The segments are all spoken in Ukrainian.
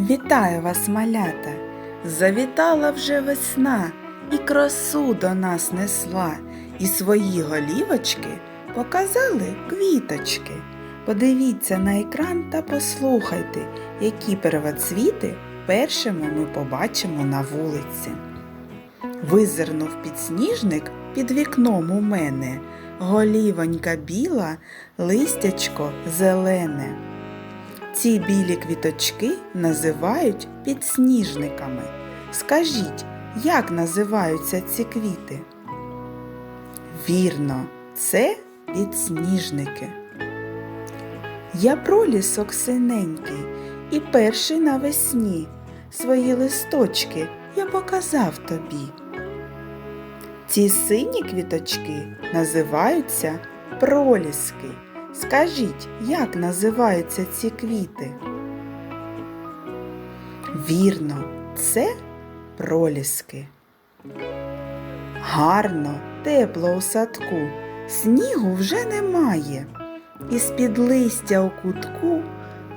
Вітаю вас, малята! Завітала вже весна і красу до нас несла, і свої голівочки показали квіточки. Подивіться на екран та послухайте, які первоцвіти першими ми побачимо на вулиці. Визирнув підсніжник під вікном у мене, голівонька біла, листячко зелене. Ці білі квіточки називають підсніжниками. Скажіть, як називаються ці квіти? Вірно, це підсніжники. Я пролісок синенький і перший навесні. Свої листочки я показав тобі. Ці сині квіточки називаються проліски. Скажіть, як називаються ці квіти? Вірно, це проліски. Гарно, тепло у садку, снігу вже немає. І з-під листя у кутку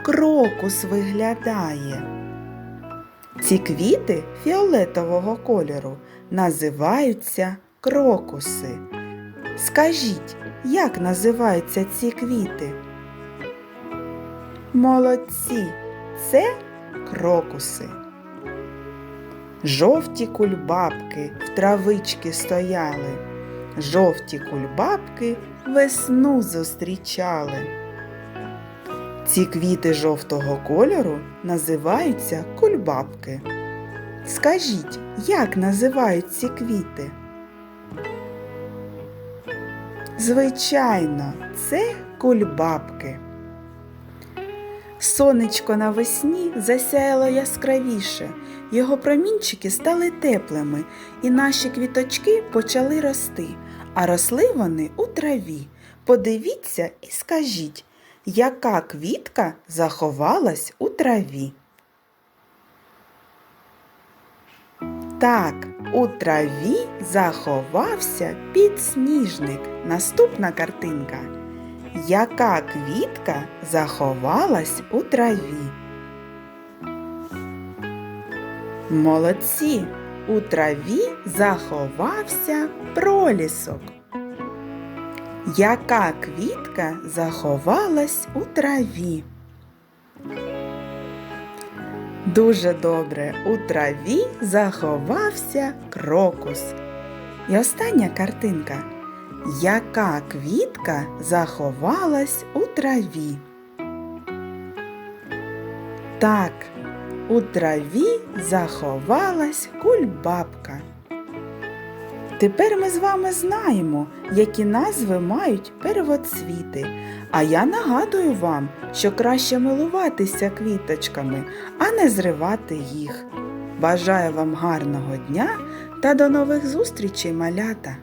крокус виглядає. Ці квіти фіолетового кольору називаються крокуси. Скажіть, як називаються ці квіти? Молодці, це крокуси. Жовті кульбабки в травички стояли, жовті кульбабки весну зустрічали. Ці квіти жовтого кольору називаються кульбабки. Скажіть, як називають ці квіти? Звичайно, це кульбабки. Сонечко навесні засяяло яскравіше, його промінчики стали теплими, і наші квіточки почали рости, а росли вони у траві. Подивіться і скажіть, яка квітка заховалась у траві? Так, у траві заховався підсніжник. Наступна картинка. Яка квітка заховалась у траві? Молодці! У траві заховався пролісок. Яка квітка заховалась у траві? Дуже добре. У траві заховався крокус. І остання картинка. Яка квітка заховалась у траві? Так, у траві заховалась кульбабка. Тепер ми з вами знаємо, які назви мають первоцвіти. А я нагадую вам, що краще милуватися квіточками, а не зривати їх. Бажаю вам гарного дня та до нових зустрічей, малята!